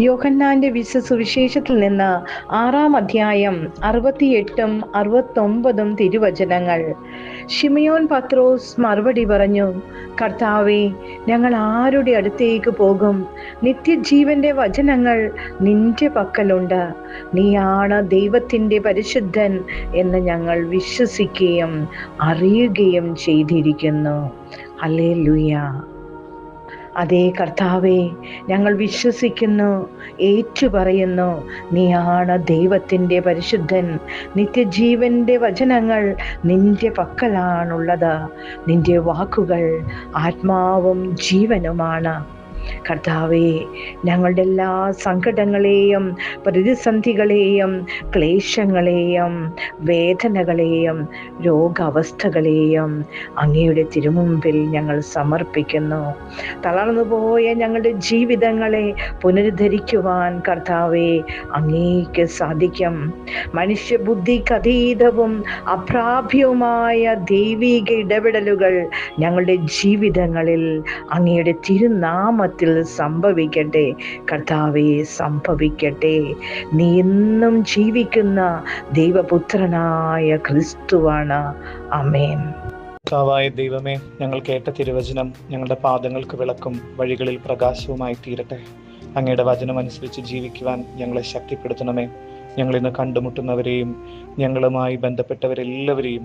യോഹന്നാന്റെ വിശ സുവിശേഷത്തിൽ നിന്ന് ആറാം അധ്യായം അറുപത്തിയെട്ടും അറുപത്തൊമ്പതും തിരുവചനങ്ങൾ. ഷിമയോൻ പത്രോസ് മറുപടി പറഞ്ഞു കർത്താവെ ഞങ്ങൾ ആരുടെ അടുത്തേക്ക് പോകും? നിത്യജീവന്റെ വചനങ്ങൾ നിന്റെ പക്കലുണ്ട്. നീയാണ് ദൈവത്തിന്റെ പരിശുദ്ധൻ എന്ന് ഞങ്ങൾ വിശ്വസിക്കുകയും അറിയുകയും ചെയ്തിരിക്കുന്നു. അല്ലേ അതേ കർത്താവെ ഞങ്ങൾ വിശ്വസിക്കുന്നു ഏറ്റുപറയുന്നു. നീയാണ് ദൈവത്തിന്റെ പരിശുദ്ധൻ. നിത്യജീവന്റെ വചനങ്ങൾ നിന്റെ പക്കലാണുള്ളത്. നിന്റെ വാക്കുകൾ ആത്മാവും ജീവനുമാണ്. കർത്താവെ ഞങ്ങളുടെ എല്ലാ സങ്കടങ്ങളെയും പ്രതിസന്ധികളെയും ക്ലേശങ്ങളെയും വേദനകളെയും രോഗാവസ്ഥകളെയും അങ്ങയുടെ തിരുമുമ്പിൽ ഞങ്ങൾ സമർപ്പിക്കുന്നു. തളർന്നുപോയ ഞങ്ങളുടെ ജീവിതങ്ങളെ പുനരുദ്ധരിക്കുവാൻ കർത്താവെ അങ്ങേക്ക് സാധിക്കും. മനുഷ്യബുദ്ധിക്ക് അതീതവും അപ്രാപ്യവുമായ ദൈവിക ഇടപെടലുകൾ ഞങ്ങളുടെ ജീവിതങ്ങളിൽ അങ്ങയുടെ തിരുനാമത്തിൽ സംഭവിക്കട്ടെ. കർത്താവെ സംഭവിക്കട്ടെ. നീ എന്നും ജീവിക്കുന്ന ദൈവപുത്രനായ ക്രിസ്തുവാണ്. അമേൻ കർത്താവായ ദൈവമേ ഞങ്ങൾ കേട്ട തിരുവചനം ഞങ്ങളുടെ പാദങ്ങൾക്ക് വിളക്കും വഴികളിൽ പ്രകാശവുമായി തീരട്ടെ. അങ്ങയുടെ വചനം അനുസരിച്ച് ജീവിക്കുവാൻ ഞങ്ങളെ ശക്തിപ്പെടുത്തണമേ. ഞങ്ങൾ ഇന്ന് കണ്ടുമുട്ടുന്നവരെയും ഞങ്ങളുമായി ബന്ധപ്പെട്ടവരെല്ലാവരെയും